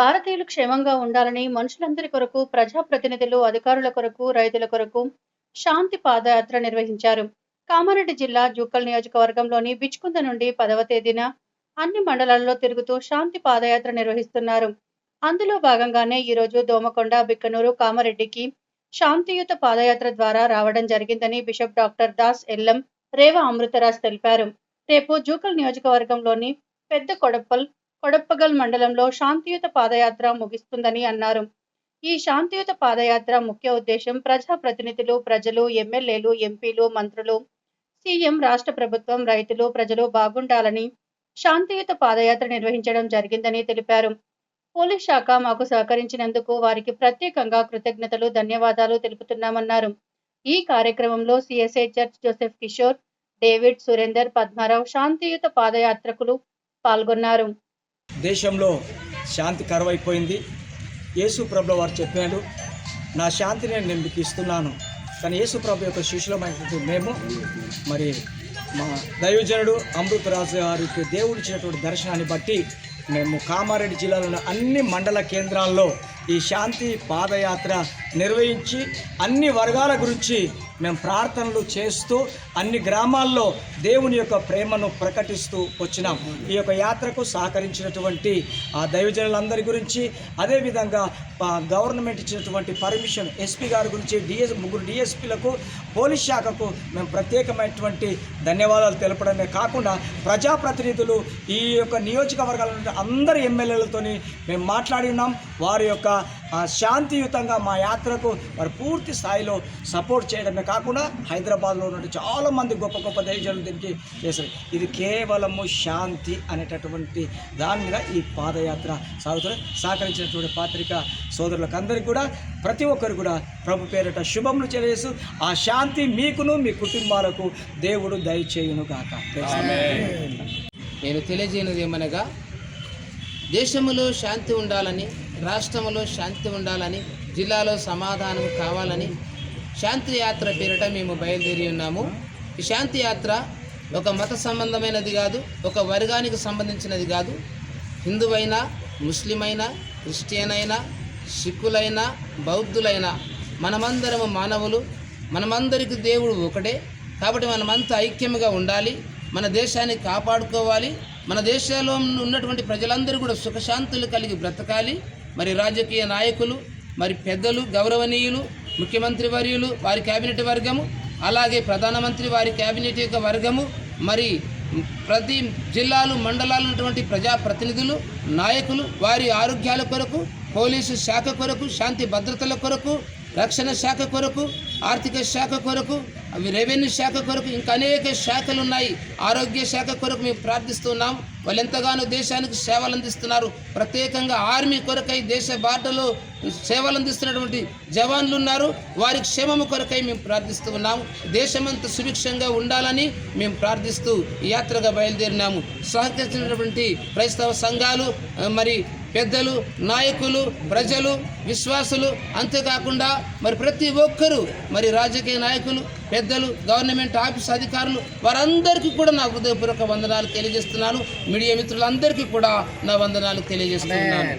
భారతీయులు క్షేమంగా ఉండాలని మనుషులందరి కొరకు ప్రజాప్రతినిధులు అధికారుల కొరకు రైతుల కొరకు శాంతి పాదయాత్ర నిర్వహించారు. కామారెడ్డి జిల్లా జూకల్ నియోజకవర్గంలోని బిచ్కుంద నుండి పదవ తేదీన అన్ని మండలాల్లో తిరుగుతూ శాంతి పాదయాత్ర నిర్వహిస్తున్నారు. అందులో భాగంగానే ఈరోజు దోమకొండ బిక్కనూరు కామారెడ్డికి శాంతియుత పాదయాత్ర ద్వారా రావడం జరిగిందని బిషప్ డాక్టర్ దాస్ ఎల్లం రేవ అమృతరాజ్ తెలిపారు. రేపు జూకల్ నియోజకవర్గంలోని పెద్ద కొడప్పల్ కొడప్పగల్ మండలంలో శాంతియుత పాదయాత్ర ముగిస్తుందని అన్నారు. ఈ శాంతియుత పాదయాత్ర ముఖ్య ఉద్దేశం ప్రజా ప్రతినిధులు ప్రజలు ఎమ్మెల్యేలు ఎంపీలు మంత్రులు సీఎం రాష్ట్ర ప్రభుత్వం రైతులు ప్రజలు బాగుండాలని శాంతియుత పాదయాత్ర నిర్వహించడం జరిగిందని తెలిపారు. పోలీస్ శాఖ మాకు సహకరించినందుకు వారికి ప్రత్యేకంగా కృతజ్ఞతలు ధన్యవాదాలు తెలుపుతున్నామన్నారు. ఈ కార్యక్రమంలో CSI church Joseph Kishore David Surender Padmarao శాంతియుత పాదయాత్రకులు పాల్గొన్నారు. దేశంలో శాంతి కరువైపోయింది. యేసు ప్రభు వారు చెప్పాడు నా శాంతిని నేను మీకు ఇస్తున్నాను. కానీ యేసు ప్రభు యొక్క శిష్యులమైనటువంటి మేము మరి మా దైవజనుడు అమృతరాజు గారికి దేవుడు ఇచ్చినటువంటి దర్శనాన్ని బట్టి మేము కామారెడ్డి జిల్లాలోని అన్ని మండల కేంద్రాల్లో ఈ శాంతి పాదయాత్ర నిర్వహించి అన్ని వర్గాల గురించి మేము ప్రార్థనలు చేస్తూ అన్ని గ్రామాల్లో దేవుని యొక్క ప్రేమను ప్రకటిస్తూ వచ్చినాం. ఈ యొక్క యాత్రకు సహకరించినటువంటి ఆ దైవజనులందరి గురించి అదేవిధంగా గవర్నమెంట్ ఇచ్చినటువంటి పర్మిషన్ ఎస్పీ గారి గురించి డిఎస్ ముగ్గురు డిఎస్పీలకు పోలీస్ శాఖకు మేము ప్రత్యేకమైనటువంటి ధన్యవాదాలు తెలపడమే కాకుండా ప్రజాప్రతినిధులు ఈ యొక్క నియోజకవర్గాల నుండి అందరి ఎమ్మెల్యేలతోని మేము మాట్లాడి ఉన్నాం. వారి యొక్క శాంతియుతంగా మా యాత్రకు వారు పూర్తి స్థాయిలో సపోర్ట్ చేయడమే కాకుండా హైదరాబాద్లో ఉన్నటువంటి చాలామంది గొప్ప గొప్ప దైవజనులు దీనికి చేశారు. ఇది కేవలము శాంతి అనేటటువంటి దాని మీద ఈ పాదయాత్ర సాగుతుంది. సహకరించినటువంటి పాత్రిక సోదరులకు అందరికీ కూడా ప్రతి ఒక్కరు కూడా ప్రభు పేరిట శుభములు తెలియజేస్తూ ఆ శాంతి మీకును మీ కుటుంబాలకు దేవుడు దయచేయును గాక నేను తెలియజేయనిది ఏమనగా దేశములో శాంతి ఉండాలని రాష్ట్రములో శాంతి ఉండాలని జిల్లాలో సమాధానం కావాలని శాంతి యాత్ర పేరిట మేము బయలుదేరి ఉన్నాము. ఈ శాంతి యాత్ర ఒక మత సంబంధమైనది కాదు ఒక వర్గానికి సంబంధించినది కాదు. హిందువైనా ముస్లిం అయినా క్రిస్టియన్ అయినా సిక్కులైనా బౌద్ధులైనా మనమందరము మానవులు మనమందరికి దేవుడు ఒకటే. కాబట్టి మనమంతా ఐక్యముగా ఉండాలి మన దేశాన్ని కాపాడుకోవాలి మన దేశంలో ఉన్నటువంటి ప్రజలందరూ కూడా సుఖశాంతులు కలిగి బ్రతకాలి. మరి రాజకీయ నాయకులు మరి పెద్దలు గౌరవనీయులు ముఖ్యమంత్రి వర్యులు వారి కేబినెట్ వర్గము అలాగే ప్రధానమంత్రి వారి కేబినెట్ యొక్క వర్గము మరి ప్రతి జిల్లాలు మండలాలు ఉన్నటువంటి ప్రజాప్రతినిధులు నాయకులు వారి ఆరోగ్యాల కొరకు పోలీసు శాఖ కొరకు శాంతి భద్రతల కొరకు రక్షణ శాఖ కొరకు ఆర్థిక శాఖ కొరకు అవి రెవెన్యూ శాఖ కొరకు ఇంకా అనేక శాఖలు ఉన్నాయి. ఆరోగ్య శాఖ కొరకు మేము ప్రార్థిస్తున్నాం. వాళ్ళు ఎంతగానో దేశానికి సేవలు అందిస్తున్నారు. ప్రత్యేకంగా ఆర్మీ కొరకై దేశ బాటలో సేవలు అందిస్తున్నటువంటి జవాన్లు ఉన్నారు. వారి క్షేమము కొరకై మేము ప్రార్థిస్తూ ఉన్నాము. దేశమంతా సుభిక్షంగా ఉండాలని మేము ప్రార్థిస్తూ యాత్రగా బయలుదేరినాము. సహకరించినటువంటి క్రైస్తవ సంఘాలు మరి పెద్దలు నాయకులు ప్రజలు విశ్వాసులు అంతేకాకుండా మరి ప్రతి ఒక్కరూ మరి రాజకీయ నాయకులు పెద్దలు గవర్నమెంట్ ఆఫీస్ అధికారులు వారందరికీ కూడా నా హృదయపూర్వక వందనాలు తెలియజేస్తున్నాను. మీడియా మిత్రులందరికీ కూడా నా వందనాలు తెలియజేస్తున్నాను.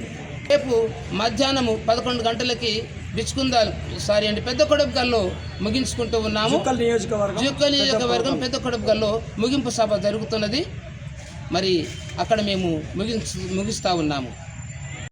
రేపు మధ్యాహ్నము పదకొండు గంటలకి బిచ్చుకుందాలు. సారీ అండి పెద్ద కొడపగల్లో ముగించుకుంటూ ఉన్నాము. చుక్కల్ నియోజకవర్గం జూక్క నియోజకవర్గం పెద్ద కొడపగల్లో ముగింపు సభ జరుగుతున్నది. మరి అక్కడ మేము ముగించు ముగిస్తూ ఉన్నాము.